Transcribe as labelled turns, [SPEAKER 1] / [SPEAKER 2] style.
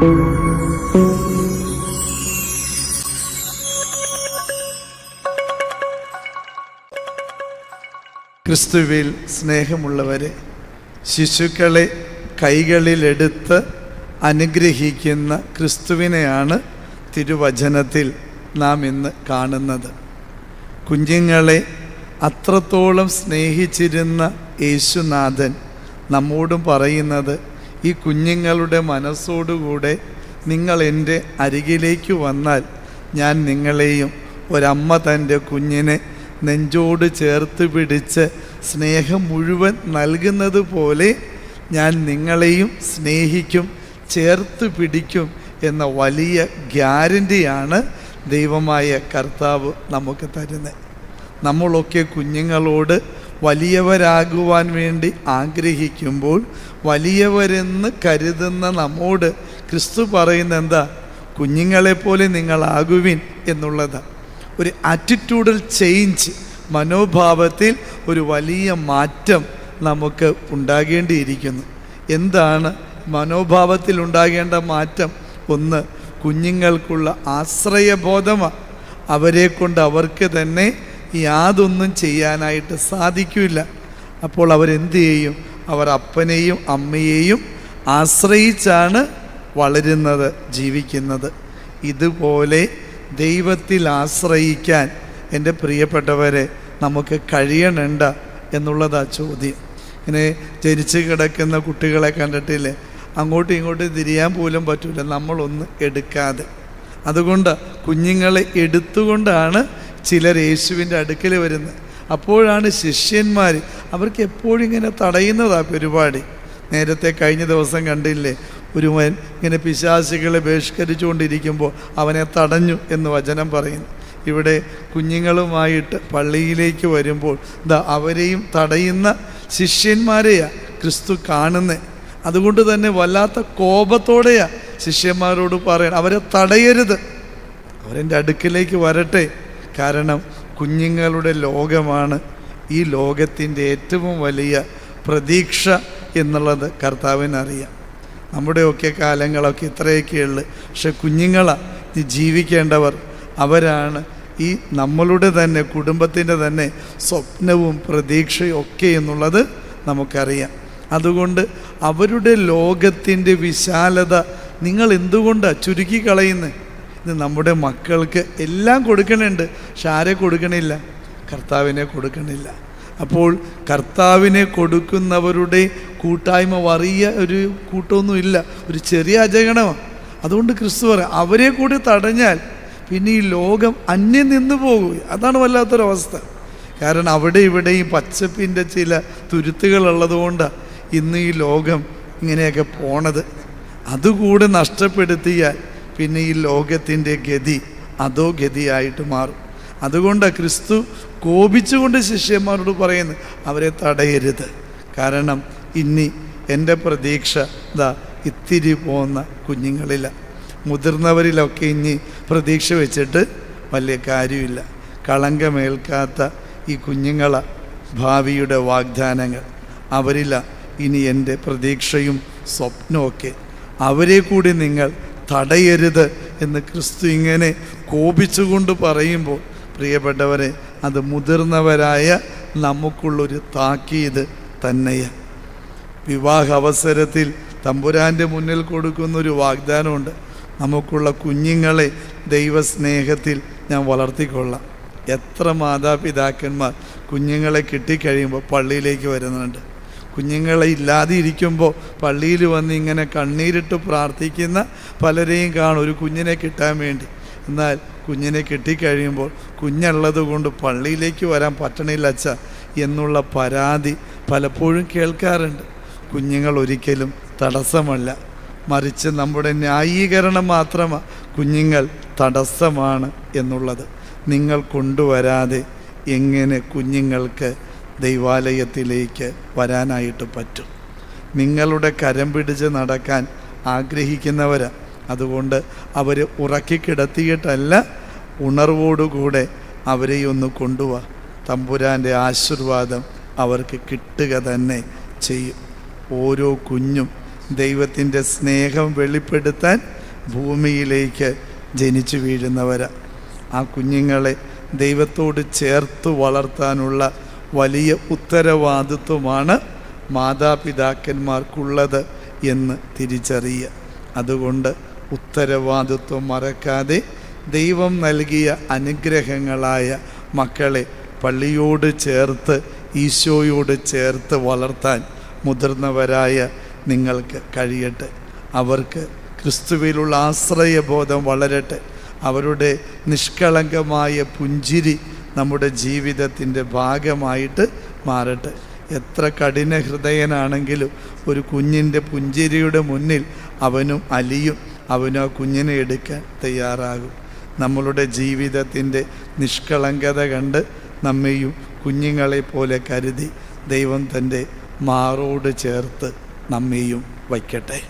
[SPEAKER 1] ക്രിസ്തുവിൽ സ്നേഹമുള്ളവരെ ശിശുക്കളെ കൈകളിലെടുത്ത് അനുഗ്രഹിക്കുന്ന ക്രിസ്തുവിനെയാണ് തിരുവചനത്തിൽ നാം ഇന്ന് കാണുന്നത്. കുഞ്ഞുങ്ങളെ അത്രത്തോളം സ്നേഹിച്ചിരുന്ന യേശുനാഥൻ നമ്മോടും പറയുന്നത് ഈ കുഞ്ഞുങ്ങളുടെ മനസ്സോടുകൂടെ നിങ്ങൾ എന്റെ അരികിലേക്ക് വന്നാൽ ഞാൻ നിങ്ങളെയും ഒരമ്മ തന്റെ കുഞ്ഞിനെ നെഞ്ചോട് ചേർത്ത് പിടിച്ച് സ്നേഹം മുഴുവൻ നൽകുന്നത് പോലെ ഞാൻ നിങ്ങളെയും സ്നേഹിക്കും ചേർത്ത് പിടിക്കും എന്ന വലിയ ഗ്യാരന്റിയാണ് ദൈവമായ കർത്താവ് നമുക്ക് തരുന്നത്. നമ്മളൊക്കെ കുഞ്ഞുങ്ങളോട് വലിയവരാകുവാൻ വേണ്ടി ആഗ്രഹിക്കുമ്പോൾ വലിയവരെന്ന് കരുതുന്ന നമ്മോട് ക്രിസ്തു പറയുന്ന എന്താ? കുഞ്ഞുങ്ങളെപ്പോലെ നിങ്ങളാകുവിൻ എന്നുള്ളതാണ് ഒരു ആറ്റിറ്റ്യൂഡൽ ചേഞ്ച് മനോഭാവത്തിൽ ഒരു വലിയ മാറ്റം നമുക്ക് ഉണ്ടാകേണ്ടിയിരിക്കുന്നു. എന്താണ് മനോഭാവത്തിൽ ഉണ്ടാകേണ്ട മാറ്റം? ഒന്ന് കുഞ്ഞുങ്ങൾക്കുള്ള ആശ്രയബോധമാണ്. അവരെ കൊണ്ട് അവർക്ക് തന്നെ യാതൊന്നും ചെയ്യാനായിട്ട് സാധിക്കില്ല അപ്പോൾ അവരെന്ത് ചെയ്യും? അവർ അപ്പനെയും അമ്മയെയും ആശ്രയിച്ചാണ് വളരുന്നത് ജീവിക്കുന്നത്. ഇതുപോലെ ദൈവത്തിൽ ആശ്രയിക്കാൻ എന്റെ പ്രിയപ്പെട്ടവരെ നമുക്ക് കഴിയണണ്ട എന്നുള്ളതാ ചോദ്യം. ഇങ്ങനെ ജനിച്ച് കിടക്കുന്ന കുട്ടികളെ കണ്ടിട്ടില്ലേ? അങ്ങോട്ടും ഇങ്ങോട്ടും തിരിയാൻ പോലും പറ്റില്ല നമ്മളൊന്ന് എടുക്കാതെ. അതുകൊണ്ട് കുഞ്ഞുങ്ങളെ എടുത്തുകൊണ്ടാണ് ചിലർ യേശുവിന്റെ അടുക്കൽ വരുന്നത് അപ്പോഴാണ് ശിഷ്യന്മാർ അവർക്ക് എപ്പോഴും ഇങ്ങനെ തടയുന്നതാ പരിപാടി. നേരത്തെ കഴിഞ്ഞ ദിവസം കണ്ടില്ലേ ഒരു മൻ ഇങ്ങനെ പിശാസികളെ ബഹിഷ്കരിച്ചുകൊണ്ടിരിക്കുമ്പോൾ അവനെ തടഞ്ഞു എന്ന് വചനം പറയുന്നു. ഇവിടെ കുഞ്ഞുങ്ങളുമായിട്ട് പള്ളിയിലേക്ക് വരുമ്പോൾ ദാ അവരെയും തടയുന്ന ശിഷ്യന്മാരെയാ ക്രിസ്തു കാണുന്നത് അതുകൊണ്ട് തന്നെ വല്ലാത്ത കോപത്തോടെയാ ശിഷ്യന്മാരോട് പറയണം അവരെ തടയരുത്. അവരെ അടുക്കിലേക്ക് വരട്ടെ. കാരണം കുഞ്ഞുങ്ങളുടെ ലോകമാണ് ഈ ലോകത്തിന്റെ ഏറ്റവും വലിയ പ്രതീക്ഷ എന്നുള്ളത് കർത്താവിനറിയാം. നമ്മുടെയൊക്കെ കാലങ്ങളൊക്കെ ഇത്രയൊക്കെയുള്ളു. പക്ഷെ കുഞ്ഞുങ്ങളാണ് ജീവിക്കേണ്ടവർ. അവരാണ് ഈ നമ്മളുടെ തന്നെ കുടുംബത്തിന്റെ തന്നെ സ്വപ്നവും പ്രതീക്ഷയും ഒക്കെ എന്നുള്ളത് നമുക്കറിയാം. അതുകൊണ്ട് അവരുടെ ലോകത്തിന്റെ വിശാലത നിങ്ങൾ എന്തുകൊണ്ടാണ് ചുരുക്കി കളയുന്നത് ഇത് നമ്മുടെ മക്കൾക്ക് എല്ലാം കൊടുക്കണുണ്ട് പക്ഷെ ആരെ കൊടുക്കണില്ല? കർത്താവിനെ കൊടുക്കണില്ല. അപ്പോൾ കർത്താവിനെ കൊടുക്കുന്നവരുടെ കൂട്ടായ്മ വലിയ ഒരു കൂട്ടമൊന്നുമില്ല ഒരു ചെറിയ അജഗണമാണ്. അതുകൊണ്ട് ക്രിസ്തു പറയാം അവരെ കൂടി തടഞ്ഞാൽ പിന്നെ ഈ ലോകം അന്യം നിന്ന് പോകും. അതാണ് വല്ലാത്തൊരവസ്ഥ. കാരണം അവിടെ ഇവിടെ ഈ പച്ചപ്പിന്റെ ചില തുരുത്തുകളുള്ളതുകൊണ്ട് ഇന്ന് ഈ ലോകം ഇങ്ങനെയൊക്കെ പോണത്. അതുകൂടെ നഷ്ടപ്പെടുത്തിയാൽ പിന്നെ ഈ ലോകത്തിന്റെ ഗതി അതോ ഗതിയായിട്ട് മാറും. അതുകൊണ്ട് ക്രിസ്തു കോപിച്ചുകൊണ്ട് ശിഷ്യന്മാരോട് പറയുന്നു അവരെ തടയരുത്. കാരണം ഇനി എന്റെ പ്രതീക്ഷ ഇതാ ഇത്തിരി പോകുന്ന കുഞ്ഞുങ്ങളില്ല. മുതിർന്നവരിലൊക്കെ ഇനി പ്രതീക്ഷ വെച്ചിട്ട് വലിയ കാര്യമില്ല. കളങ്കമേൽക്കാത്ത ഈ കുഞ്ഞുങ്ങള ഭാവിയുടെ വാഗ്ദാനങ്ങൾ. അവരില ഇനി എന്റെ പ്രതീക്ഷയും സ്വപ്നമൊക്കെ അവരെ കൂടി നിങ്ങൾ തടയരുത് എന്ന് ക്രിസ്തു ഇങ്ങനെ കോപിച്ചുകൊണ്ട് പറയുമ്പോൾ പ്രിയപ്പെട്ടവരെ അത് മുതിർന്നവരായ നമുക്കുള്ളൊരു താക്കീത് തന്നെയാണ് വിവാഹ അവസരത്തിൽ തമ്പുരാന്റെ മുന്നിൽ കൊടുക്കുന്നൊരു വാഗ്ദാനമുണ്ട്. നമുക്കുള്ള കുഞ്ഞുങ്ങളെ ദൈവസ്നേഹത്തിൽ ഞാൻ വളർത്തിക്കൊള്ളാം. എത്ര മാതാപിതാക്കന്മാർ കുഞ്ഞുങ്ങളെ കിട്ടിക്കഴിയുമ്പോൾ പള്ളിയിലേക്ക് വരുന്നുണ്ട്. കുഞ്ഞുങ്ങളെ ഇല്ലാതെ ഇരിക്കുമ്പോൾ പള്ളിയിൽ വന്ന് ഇങ്ങനെ കണ്ണീരിട്ട് പ്രാർത്ഥിക്കുന്ന പലരെയും കാണും. ഒരു കുഞ്ഞിനെ കിട്ടാൻ വേണ്ടി. എന്നാൽ കുഞ്ഞിനെ കിട്ടിക്കഴിയുമ്പോൾ കുഞ്ഞുള്ളത് കൊണ്ട് പള്ളിയിലേക്ക് വരാൻ പറ്റണില്ല അച്ഛ എന്നുള്ള പരാതി പലപ്പോഴും കേൾക്കാറുണ്ട്. കുഞ്ഞുങ്ങൾ ഒരിക്കലും തടസ്സമല്ല. മറിച്ച് നമ്മുടെ ന്യായീകരണം മാത്രമാണ് കുഞ്ഞുങ്ങൾ തടസ്സമാണ് എന്നുള്ളത്. നിങ്ങൾ കൊണ്ടുവരാതെ എങ്ങനെ കുഞ്ഞുങ്ങൾക്ക് ദൈവാലയത്തിലേക്ക് വരാനായിട്ട് പറ്റും. നിങ്ങളുടെ കരം പിടിച്ച് നടക്കാൻ ആഗ്രഹിക്കുന്നവരാ അതുകൊണ്ട് അവർ ഉറക്കിക്കിടത്തിയിട്ടല്ല ഉണർവോടുകൂടെ അവരെയൊന്ന് കൊണ്ടുപോവാ തമ്പുരാന്റെ ആശീർവാദം അവർക്ക് കിട്ടുക തന്നെ ചെയ്യും. ഓരോ കുഞ്ഞും ദൈവത്തിന്റെ സ്നേഹം വെളിപ്പെടുത്താൻ ഭൂമിയിലേക്ക് ജനിച്ചു വീഴുന്നവരാ. ആ കുഞ്ഞുങ്ങളെ ദൈവത്തോട് ചേർത്ത് വളർത്താനുള്ള വലിയ ഉത്തരവാദിത്വമാണ് മാതാപിതാക്കന്മാർക്കുള്ളത് എന്ന് തിരിച്ചറിയുക. അതുകൊണ്ട് ഉത്തരവാദിത്വം മറക്കാതെ ദൈവം നൽകിയ അനുഗ്രഹങ്ങളായ മക്കളെ പള്ളിയോട് ചേർത്ത് ഈശോയോട് ചേർത്ത് വളർത്താൻ മുതിർന്നവരായ നിങ്ങൾക്ക് കഴിയട്ടെ. അവർക്ക് ക്രിസ്തുവിലുള്ള ആശ്രയബോധം വളരട്ടെ. അവരുടെ നിഷ്കളങ്കമായ പുഞ്ചിരി നമ്മുടെ ജീവിതത്തിന്റെ ഭാഗമായിട്ട് മാറട്ടെ. എത്ര കഠിന ഹൃദയനാണെങ്കിലും ഒരു കുഞ്ഞിന്റെ പുഞ്ചിരിയുടെ മുന്നിൽ അവനും അലിയും അവനും ആ കുഞ്ഞിനെ എടുക്കാൻ തയ്യാറാകും. നമ്മളുടെ ജീവിതത്തിന്റെ നിഷ്കളങ്കത കണ്ട് നമ്മെയും കുഞ്ഞുങ്ങളെ പോലെ കരുതി ദൈവം തന്റെ മാറോട് ചേർത്ത് നമ്മെയും വയ്ക്കട്ടെ.